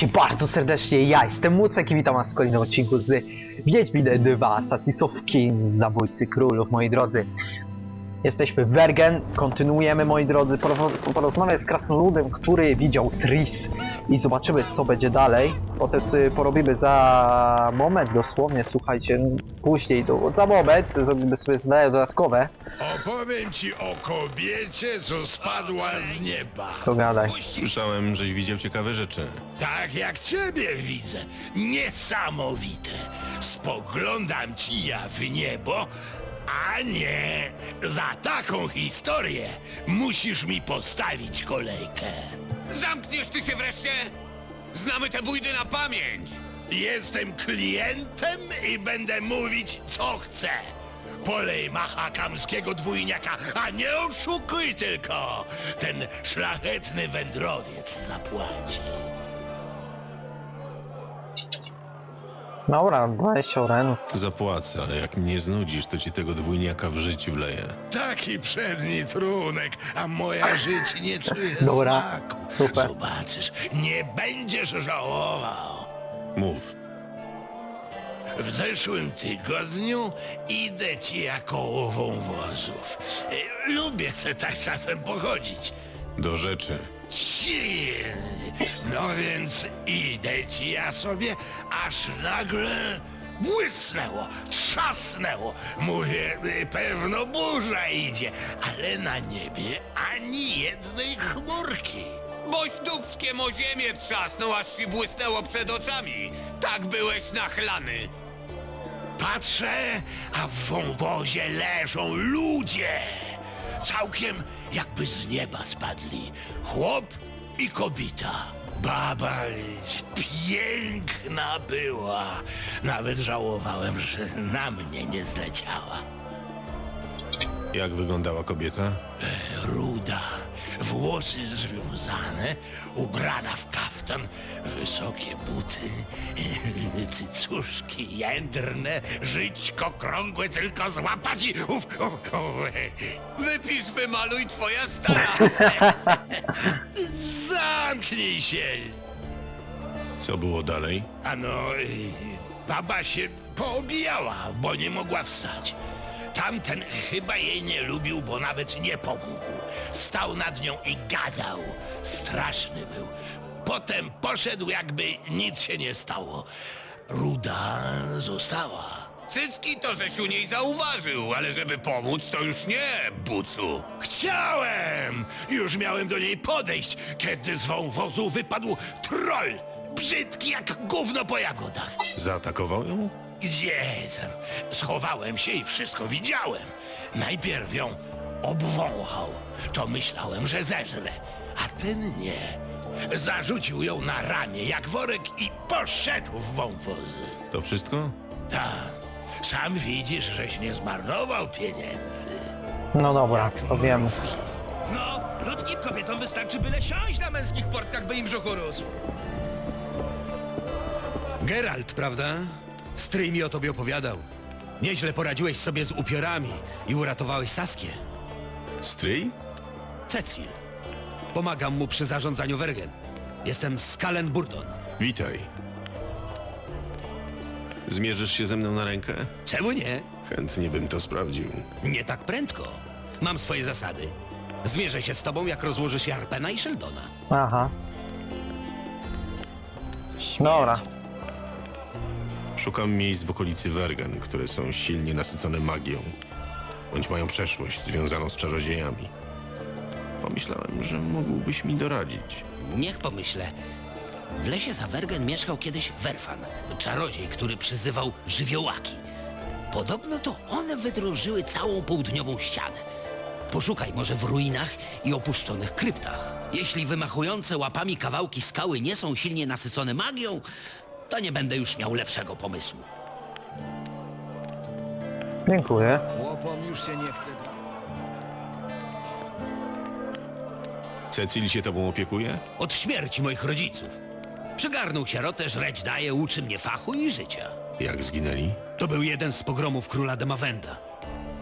Witajcie bardzo serdecznie, ja jestem Mucek i witam was w kolejnym odcinku z Wiedźmin 2 Assassins of Kings, Zabójcy Królów, moi drodzy. Jesteśmy w Wergen, kontynuujemy, moi drodzy, poro- porozmawiać z Krasnoludem, który widział Tris i zobaczymy, co będzie dalej. Potem sobie porobimy za moment, dosłownie, słuchajcie, później, do, za moment, zrobimy sobie zadania dodatkowe. Opowiem ci o kobiecie, co spadła z nieba. To gadaj. Słyszałem, żeś widział ciekawe rzeczy. Tak jak ciebie widzę. Niesamowite. Spoglądam ci ja w niebo, a nie. Za taką historię musisz mi postawić kolejkę. Zamkniesz ty się wreszcie? Znamy te bójdy na pamięć! Jestem klientem i będę mówić, co chcę. Polej machakamskiego dwójniaka, a nie oszukuj tylko. Ten szlachetny wędrowiec zapłaci. Dobra, 20 orenów. Zapłacę, ale jak mnie znudzisz, to ci tego dwójniaka w życiu wleję. Taki przedni trunek, a moja życie nie czuje Dobra, smaku. super. Zobaczysz, nie będziesz żałował. Mów. W zeszłym tygodniu idę ci jako wąwozów. Y, Lubię se tak czasem pochodzić. Do rzeczy. Silny. No więc idę ci ja sobie, aż nagle błysnęło, trzasnęło. Mówię, y, pewno burza idzie, ale na niebie ani jednej chmurki. Boś dubskiem o ziemię trzasnął, aż ci błysnęło przed oczami. Tak byłeś nachlany. Patrzę, a w wąwozie leżą ludzie. Całkiem jakby z nieba spadli. Chłop i kobieta. Baba piękna była. Nawet żałowałem, że na mnie nie zleciała. Jak wyglądała kobieta? Ruda, włosy związane, ubrana w kaftan, wysokie buty, cycuszki jędrne, żyćko krągłe, tylko złapać i uf, uf, uf. Wypisz, wymaluj twoja stara. Zamknij się! Co było dalej? Ano, y, baba się poobijała, bo nie mogła wstać. Tamten chyba jej nie lubił, bo nawet nie pomógł. Stał nad nią i gadał. Straszny był. Potem poszedł, jakby nic się nie stało. Ruda została. Cycki to żeś u niej zauważył, ale żeby pomóc, to już nie, bucu. Chciałem! Już miałem do niej podejść, kiedy z wąwozu wypadł troll. Brzydki jak gówno po jagodach. Zaatakował ją? Gdzie tam? Schowałem się i wszystko widziałem. Najpierw ją obwąchał. To myślałem, że zeżre. A ten nie. Zarzucił ją na ramię jak worek i poszedł w wąwozy. To wszystko? Tak. Sam widzisz, żeś nie zmarnował pieniędzy. No dobra, to wiem. No, ludzkim kobietom wystarczy byle siąść na męskich portkach, by im brzuchu rósł. Geralt, prawda? Stryj mi o tobie opowiadał. Nieźle poradziłeś sobie z upiorami i uratowałeś Saskię. Stryj? Cecil. Pomagam mu przy zarządzaniu Wergen. Jestem Skalen Burton. Witaj. Zmierzysz się ze mną na rękę? Czemu nie? Chętnie bym to sprawdził. Nie tak prędko. Mam swoje zasady. Zmierzę się z tobą, jak rozłożysz Jarpena i Sheldona. Aha. Dobra. Szukam miejsc w okolicy Wergen, które są silnie nasycone magią. Bądź mają przeszłość związaną z czarodziejami. Pomyślałem, że mógłbyś mi doradzić. Niech pomyślę. W lesie za Wergen mieszkał kiedyś Werfan, czarodziej, który przyzywał żywiołaki. Podobno to one wydrożyły całą południową ścianę. Poszukaj może w ruinach i opuszczonych kryptach. Jeśli wymachujące łapami kawałki skały nie są silnie nasycone magią, to nie będę już miał lepszego pomysłu. Dziękuję. Łopom już się nie chce. Cecil się tobą opiekuje? Od śmierci moich rodziców. Przygarnął sierotę, żreć daje, uczy mnie fachu i życia. Jak zginęli? To był jeden z pogromów króla Demawenda.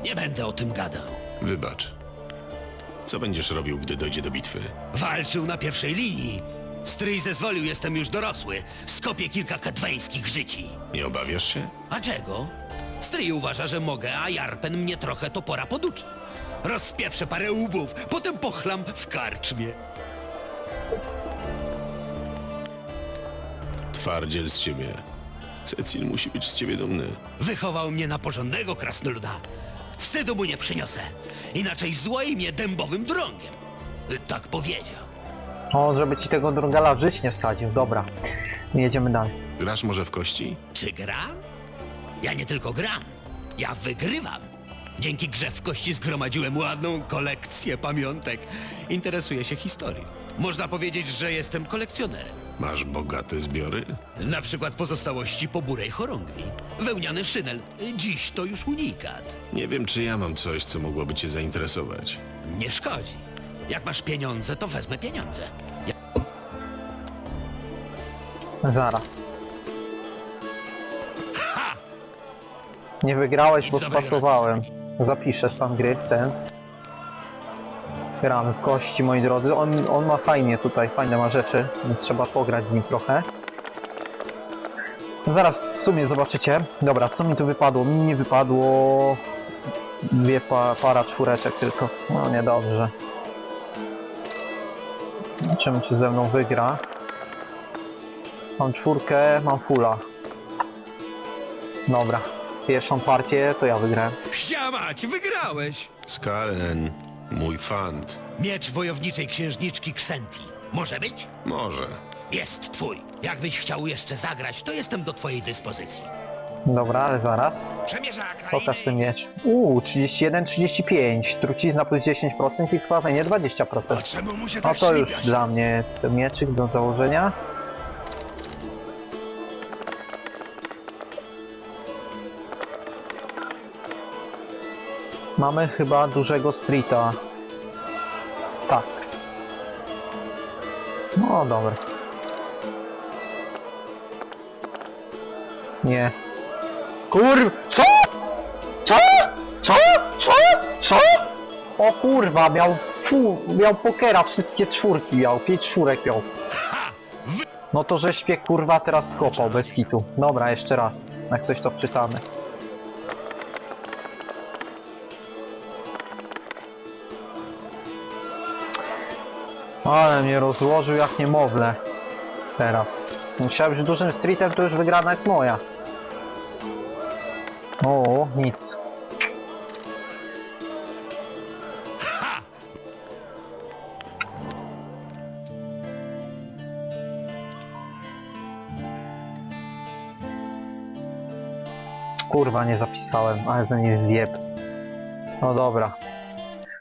Nie będę o tym gadał. Wybacz. Co będziesz robił, gdy dojdzie do bitwy? Walczył na pierwszej linii. Stryj zezwolił, jestem już dorosły. Skopię kilka ketweńskich życi. Nie obawiasz się? A czego? Stryj uważa, że mogę, a Jarpen mnie trochę topora poduczy. Rozpieprzę parę łbów, potem pochlam w karczmie. Twardziel z ciebie. Cecil musi być z ciebie dumny. Wychował mnie na porządnego krasnoluda. Wstydu mu nie przyniosę. Inaczej złoi mnie dębowym drągiem. Tak powiedział. O, żeby ci tego drugala w żyć nie wsadził. Dobra. Jedziemy dalej. Grasz może w kości? Czy gram? Ja nie tylko gram. Ja wygrywam. Dzięki grze w kości zgromadziłem ładną kolekcję pamiątek. Interesuję się historią. Można powiedzieć, że jestem kolekcjonerem. Masz bogate zbiory? Na przykład pozostałości po burej chorągwi. Wełniany szynel. Dziś to już unikat. Nie wiem, czy ja mam coś, co mogłoby cię zainteresować. Nie szkodzi. Jak masz pieniądze, to wezmę pieniądze. Ja... Zaraz. Nie wygrałeś, bo spasowałem. Zapiszę sam gry w ten. Gramy w kości, moi drodzy. On, on ma fajnie tutaj, fajne ma rzeczy, więc trzeba pograć z nim trochę. Zaraz w sumie zobaczycie. Dobra, co mi tu wypadło? Mi nie wypadło dwie pa, para czwóreczek tylko. No niedobrze. Zobaczymy, czy ze mną wygra. Mam czwórkę, mam fulla. Dobra. Pierwszą partię to ja wygrałem. Siamać, wygrałeś! Skalen, mój fant. Miecz wojowniczej księżniczki Ksenti. Może być? Może. Jest twój. Jakbyś chciał jeszcze zagrać, to jestem do twojej dyspozycji. Dobra, ale zaraz. Przemierza krainy. Pokaż ten miecz. Uuu, 31, 35. Trucizna plus 10% i krwawienie 20%. A czemu mu się No tak to już dla mnie jest mieczyk do założenia. Mamy chyba dużego streeta. Tak. No dobra. Nie. Kur... Co? Co? Co? Co? Co? O kurwa, miał fu, miał pokera, wszystkie czwórki miał, pięć czwórek miał. No to że śpię kurwa teraz skopał bez kitu. Dobra, jeszcze raz, jak coś to wczytamy. Ale mnie rozłożył jak niemowlę. Teraz. Musiałem być dużym streetem, to już wygrana jest moja. O, nic. Kurwa, nie zapisałem, ale za nie zjeb. No dobra.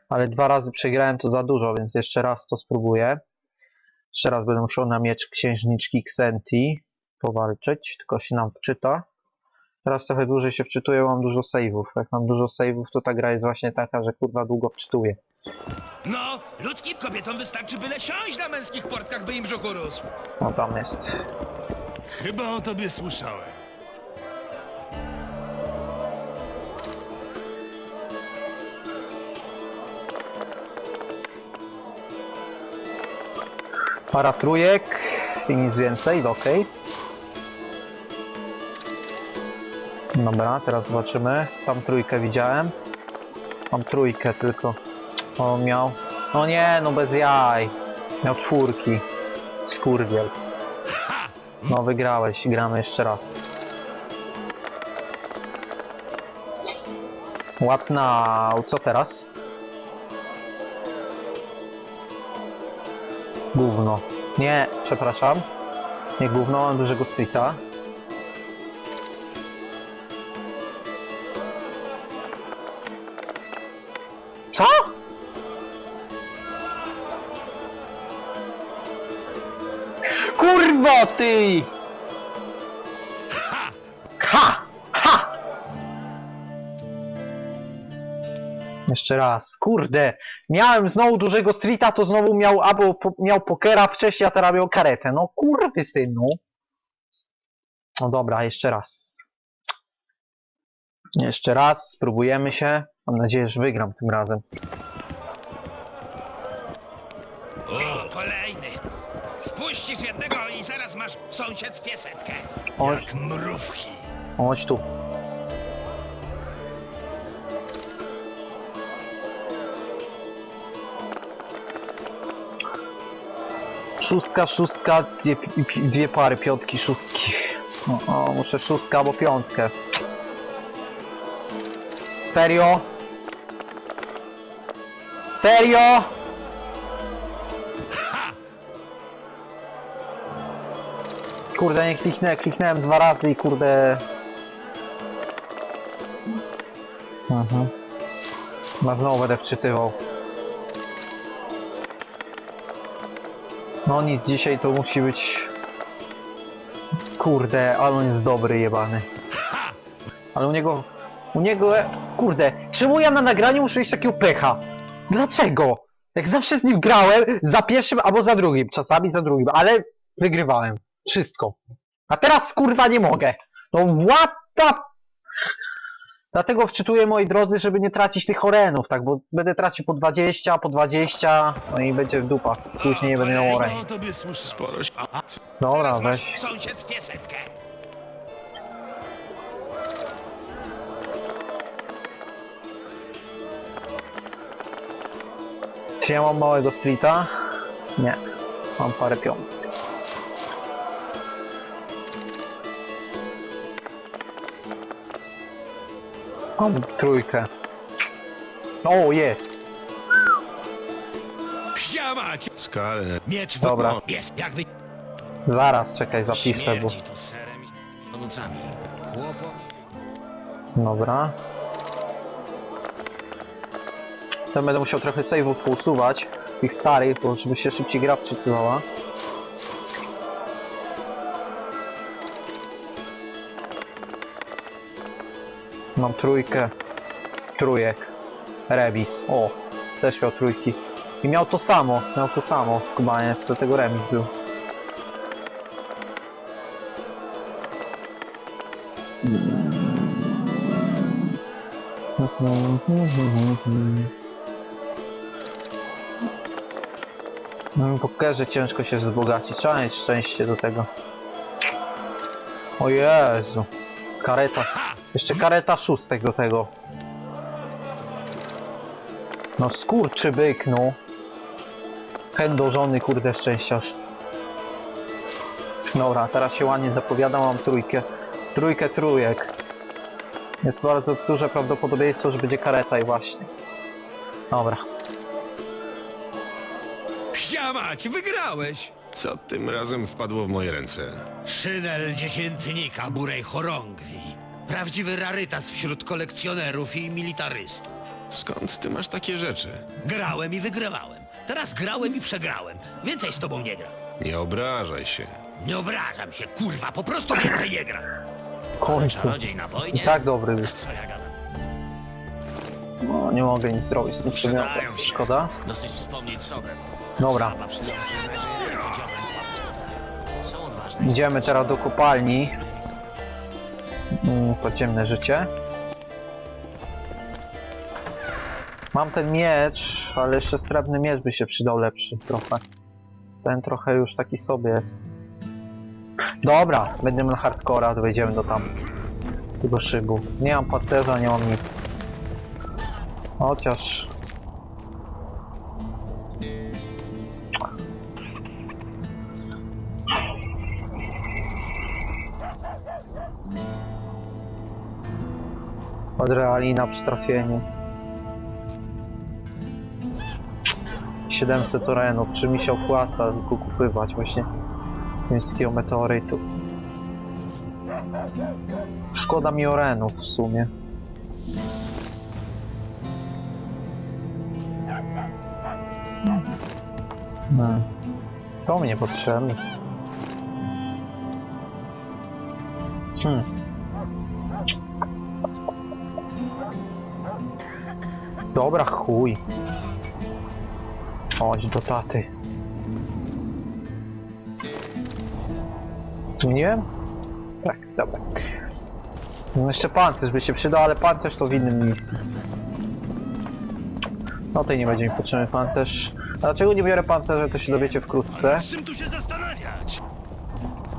Ale dwa razy przegrałem to za dużo, więc jeszcze raz to spróbuję. Jeszcze raz będę musiał na miecz księżniczki Xenti powalczyć, tylko się nam wczyta. Teraz trochę dłużej się wczytuję, mam dużo save'ów. Jak mam dużo save'ów, to ta gra jest właśnie taka, że kurwa długo wczytuję. No, ludzkim kobietom wystarczy byle siąść na męskich portkach, by im brzuch urósł. No tam jest. Chyba o tobie słyszałem. Para trójek i nic więcej, ok. Dobra, teraz zobaczymy. Tam trójkę widziałem. Mam trójkę tylko. O, miał. No nie, no bez jaj. Miał czwórki. Skurwiel. No wygrałeś, gramy jeszcze raz. Now? Co teraz? Gówno. Nie, przepraszam. Nie gówno, mam dużego streeta. Ty! Ha! Ha! Jeszcze raz. Kurde. Miałem znowu dużego streeta, to znowu miał albo po, miał pokera wcześniej, a teraz miał karetę. No kurwy synu. No dobra, jeszcze raz. Jeszcze raz, spróbujemy się. Mam nadzieję, że wygram tym razem. Masz w sąsiedztwie setkę. Chodź, Jak mrówki. chodź tu. Szóstka, szóstka, dwie, dwie pary, piątki, szóstki. O, o, muszę szóstkę albo piątkę. Serio? Serio? Kurde, nie kliknę, kliknąłem dwa razy i kurde... Mhm. No znowu będę wczytywał. No nic, dzisiaj to musi być... Kurde, ale on jest dobry, jebany. Ale u niego... U niego... Kurde, czemu ja na nagraniu muszę mieć takiego pecha? Dlaczego? Jak zawsze z nim grałem, za pierwszym albo za drugim, czasami za drugim, ale wygrywałem. Wszystko. A teraz kurwa nie mogę. No what the... Dlatego wczytuję moi drodzy, żeby nie tracić tych orenów, tak, bo będę tracił po 20, po 20, no i będzie w dupa. Później nie będę miał oren. No tobie słyszę. Sporo się... Dobra, weź. setkę. Czy ja mam małego streeta? Nie. Mam parę piątek. Mam trójkę. O, jest. Psiamać! Skalę. Miecz w Dobra. Jest, jakby Zaraz, czekaj, zapiszę, bo... śmierdzi to serem i nocami. Chłopo. Dobra. To będę musiał trochę save'ów pousuwać, tych starych, bo żeby się szybciej gra wczytywała. Mam trójkę, trójek, remis, o, też miał trójki. I miał to samo, miał to samo, skubaniec, do tego remis był. No w pokerze ciężko się wzbogacić, trzeba mieć szczęście do tego. O Jezu. Kareta. Jeszcze kareta szóstek do tego. No skurczy byk, no. Chędożony, kurde, szczęściarz. Dobra, teraz się ładnie zapowiada, mam trójkę. Trójkę trójek. Jest bardzo duże prawdopodobieństwo, że będzie kareta i właśnie. Dobra. Psiamać, wygrałeś! Co tym razem wpadło w moje ręce? Szynel dziesiętnika Burej Chorągwi. Prawdziwy rarytas wśród kolekcjonerów i militarystów. Skąd ty masz takie rzeczy? Grałem i wygrywałem. Teraz grałem i przegrałem. Więcej z tobą nie gra. Nie obrażaj się. Nie obrażam się, kurwa, po prostu więcej nie gra. W końcu. Czarodziej na I wojnie? tak dobry był. Co ja gadam? No, nie mogę nic zrobić z tym przedmiotem. Przydają się. Szkoda. Dosyć wspomnieć sobie. Dobra. Przynajmniej. Są odważne. Idziemy teraz do kopalni. Mm, Podziemne życie. Mam ten miecz, ale jeszcze srebrny miecz by się przydał lepszy trochę. Ten trochę już taki sobie jest. Dobra, będziemy na hardcora, to wejdziemy do tam. Tego szybu. Nie mam pacerza, nie mam nic. Chociaż... Adrenalina przy trafieniu. 700 orenów, czy mi się opłaca tylko kupywać właśnie z niskiego meteorytu. Szkoda mi orenów w sumie. No. To mnie potrzebne. Hmm. Dobra, chuj. Chodź do taty. Zmieniłem? Tak, dobra. No jeszcze pancerz by się przydał, ale pancerz to w innym misji. No tej nie będzie mi potrzebny pancerz. A dlaczego nie biorę pancerza, to się dowiecie wkrótce. Z czym tu się zastanawiać?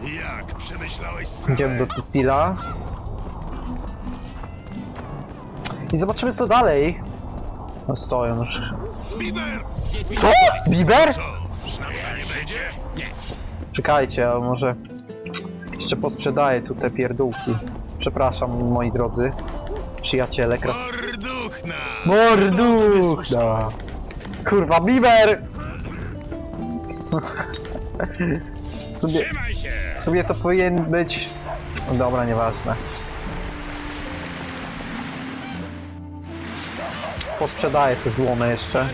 Jak przemyślałeś sprawę? Idziemy do Cecila. I zobaczymy co dalej. No stoją już. Biber! Co? Biber? Czekajcie, a może jeszcze posprzedaję tu te pierdółki. Przepraszam, moi drodzy. Przyjaciele, kras... Morduchna! Morduchna! Kurwa, Biber! W sumie, w sumie to powinien być... Dobra, nieważne. Posprzedaję te złomy jeszcze.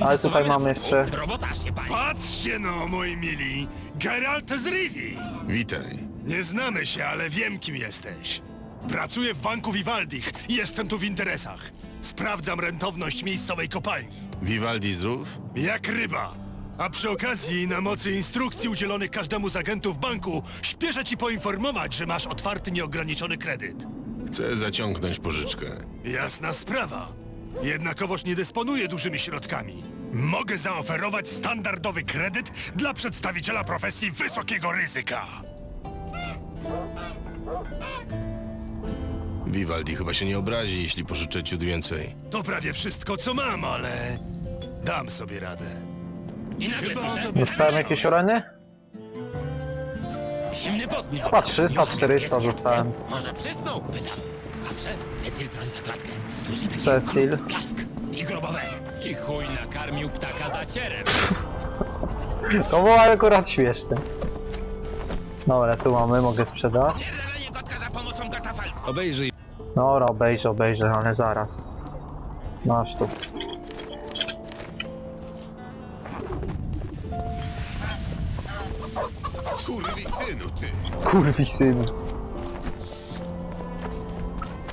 Ale tutaj mamy jeszcze... Patrzcie no, moi mili! Geralt z Rivi! Witaj. Nie znamy się, ale wiem, kim jesteś. Pracuję w banku Vivaldich i jestem tu w interesach. Sprawdzam rentowność miejscowej kopalni. Vivaldi zdrów? Jak ryba. A przy okazji, na mocy instrukcji udzielonych każdemu z agentów banku, śpieszę ci poinformować, że masz otwarty nieograniczony kredyt. Chcę zaciągnąć pożyczkę. Jasna sprawa. Jednakowoż nie dysponuję dużymi środkami. Mogę zaoferować standardowy kredyt dla przedstawiciela profesji wysokiego ryzyka. Vivaldi chyba się nie obrazi, jeśli pożyczę ciut więcej. To prawie wszystko, co mam, ale dam sobie radę. Chyba o tobie Dostałem słyszał. jakieś oreny? Zimny mnie Chyba 300, 400 dostałem. Może przysnął? Pytam. Patrzę, Cecil trąca klatkę. Słyszę taki Cecil. blask i grobowe. I chuj nakarmił ptaka zacierem. To było akurat śmieszne. Dobra, tu mamy, mogę sprzedać. Pierdolenie kotka za pomocą katafalku. Obejrzyj. Dobra, obejrzę, obejrzę, ale zaraz. Masz tu. Kurwi syn.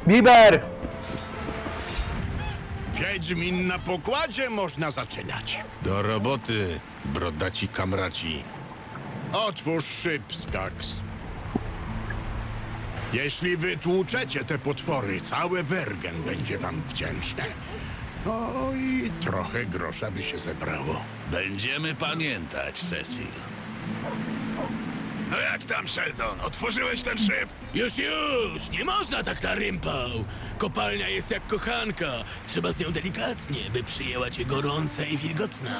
Biber! Wiedźmin na pokładzie można zaczynać. Do roboty, brodaci kamraci. Otwórz szyb, Skax. Jeśli wytłuczecie te potwory, całe Wergen będzie wam wdzięczne. No i trochę grosza by się zebrało. Będziemy pamiętać, Cecil. No jak tam, Sheldon? Otworzyłeś ten szyb? Już, już! Nie można tak na rympał! Kopalnia jest jak kochanka. Trzeba z nią delikatnie, by przyjęła cię gorąca i wilgotna.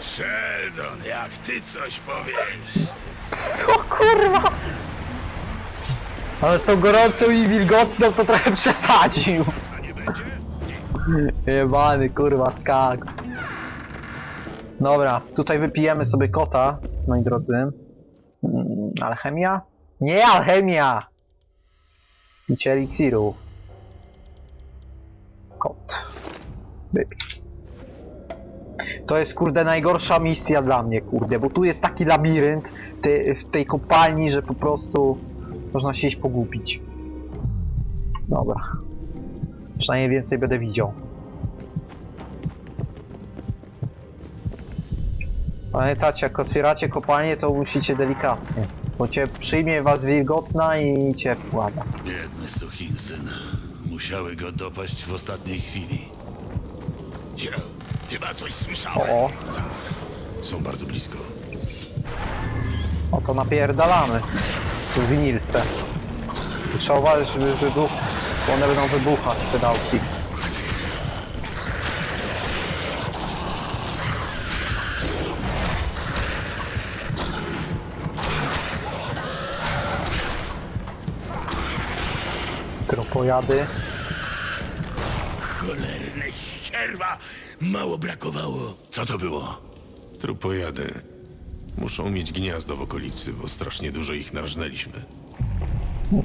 Sheldon, jak ty coś powiesz? Co kurwa? Ale z tą gorącą i wilgotną to trochę przesadził. A nie będzie? Jebany kurwa skaks. Dobra, tutaj wypijemy sobie kota, moi drodzy. Mm, alchemia? Nie alchemia! Picie eliksiru. Kot. Wypij. To jest kurde najgorsza misja dla mnie, kurde, bo tu jest taki labirynt w tej, w tej kopalni, że po prostu można się iść pogubić. Dobra. Przynajmniej więcej będę widział. Pamiętajcie, jak otwieracie kopalnię, to musicie delikatnie. Bo cię przyjmie was wilgotna i ciepła. Biedny suchinsyn. Musiały go dopaść w ostatniej chwili. Cio, chyba coś słyszałem. O, Są bardzo blisko. o to napierdalamy. Z winilce. Trzeba uważać, żeby wybuch... bo one będą wybuchać, pedałki. Kropojady. Cholerne ścierwa! Mało brakowało. Co to było? Trupojady. Muszą mieć gniazdo w okolicy, bo strasznie dużo ich narżnęliśmy.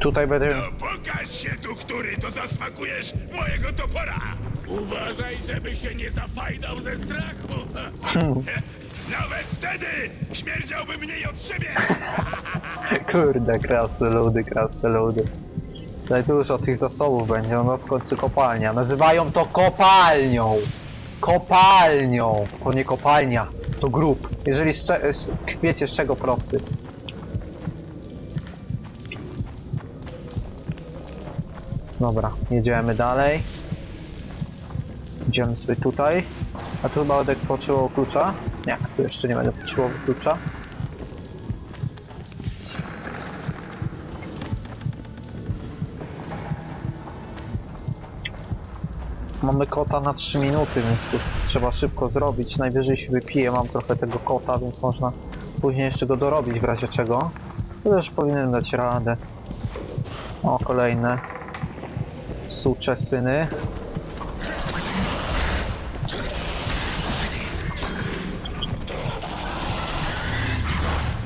Tutaj będę... No pokaż się tu, który to zasmakujesz mojego topora! Uważaj, żeby się nie zafajdał ze strachu! Nawet wtedy śmierdziałby mniej od siebie! Kurde, krasne ludy, krasne ludy. Tutaj dużo tych zasobów będzie, no w końcu kopalnia. Nazywają to kopalnią! Kopalnią! To nie kopalnia, to grób. Jeżeli z z- wiecie z czego propsy. Dobra, jedziemy dalej. Idziemy sobie tutaj. A tu chyba będę klucza? Nie, tu jeszcze nie będę potrzebował klucza. Mamy kota na 3 minuty, więc tu trzeba szybko zrobić. Najwyżej się wypije, mam trochę tego kota, więc można później jeszcze go dorobić w razie czego. To też powinienem dać radę. O, kolejne sucze syny.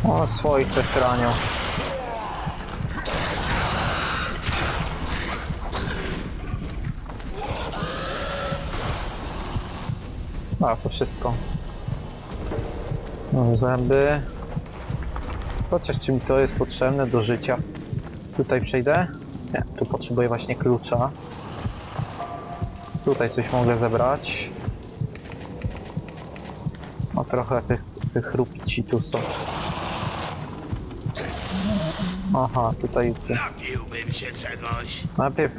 O, swoich też ranią. A, to wszystko. No, zęby. Chociaż czy mi to jest potrzebne do życia? Tutaj przejdę? Nie, tu potrzebuję właśnie klucza. Tutaj coś mogę zebrać. No trochę tych, tych rupici tu są. Aha, tutaj... Napiłbym się czegoś. Najpierw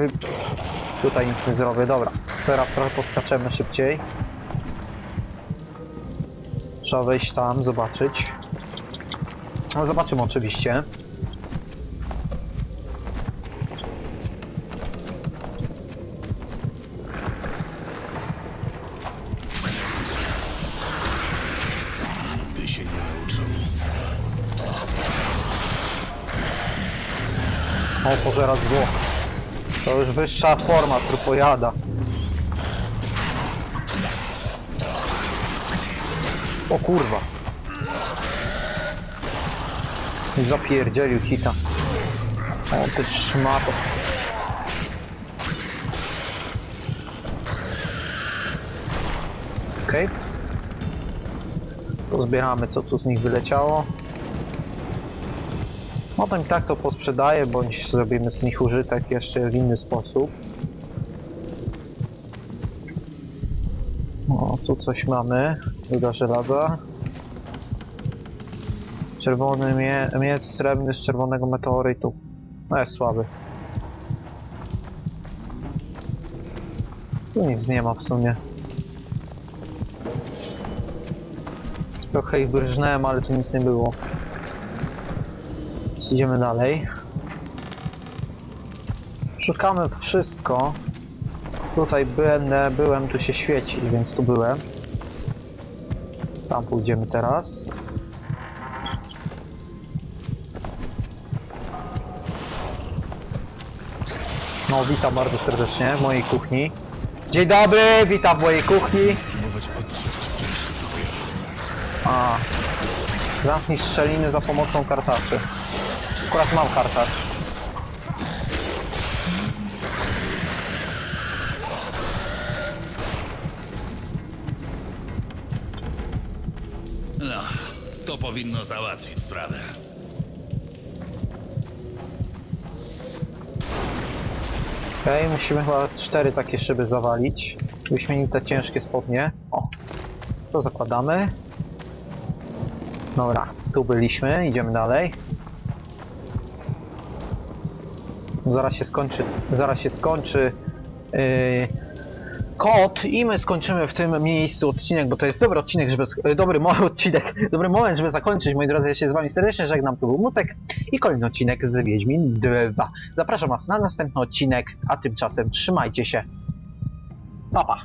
tutaj nic nie zrobię, dobra. Teraz trochę poskaczemy szybciej. Trzeba wejść tam, zobaczyć. No zobaczymy oczywiście. Nigdy się nie nauczą. O, pożera zwłok. To już wyższa forma trupojada. O kurwa. Zapierdzielił hita. O, ty szmato. Okej. Okay. Pozbieramy co tu z nich wyleciało. Potem i tak to posprzedaję, bądź zrobimy z nich użytek jeszcze w inny sposób. O, tu coś mamy. Druga żelaza. Czerwony mie miecz srebrny z czerwonego meteorytu. No jest słaby. Tu nic nie ma w sumie. Trochę ich brżnąłem, ale tu nic nie było. Więc Idziemy dalej. Szukamy wszystko. Tutaj będę, byłem, tu się świeci, więc tu byłem. Tam pójdziemy teraz. No, witam bardzo serdecznie w mojej kuchni. Dzień dobry, witam w mojej kuchni. A. Zamknij strzeliny za pomocą kartaczy. Akurat mam kartacz. To powinno załatwić sprawę. Okej, musimy chyba cztery takie szyby zawalić. Wyśmienite ciężkie spodnie. O, to zakładamy. Dobra, tu byliśmy, idziemy dalej. Zaraz się skończy, zaraz się skończy yy, kod i my skończymy w tym miejscu odcinek, bo to jest dobry odcinek, żeby, dobry odcinek, dobry moment, żeby zakończyć. Moi drodzy, ja się z wami serdecznie żegnam, to był Mucek i kolejny odcinek z Wiedźmin 2. Zapraszam was na następny odcinek, a tymczasem trzymajcie się. Pa, pa.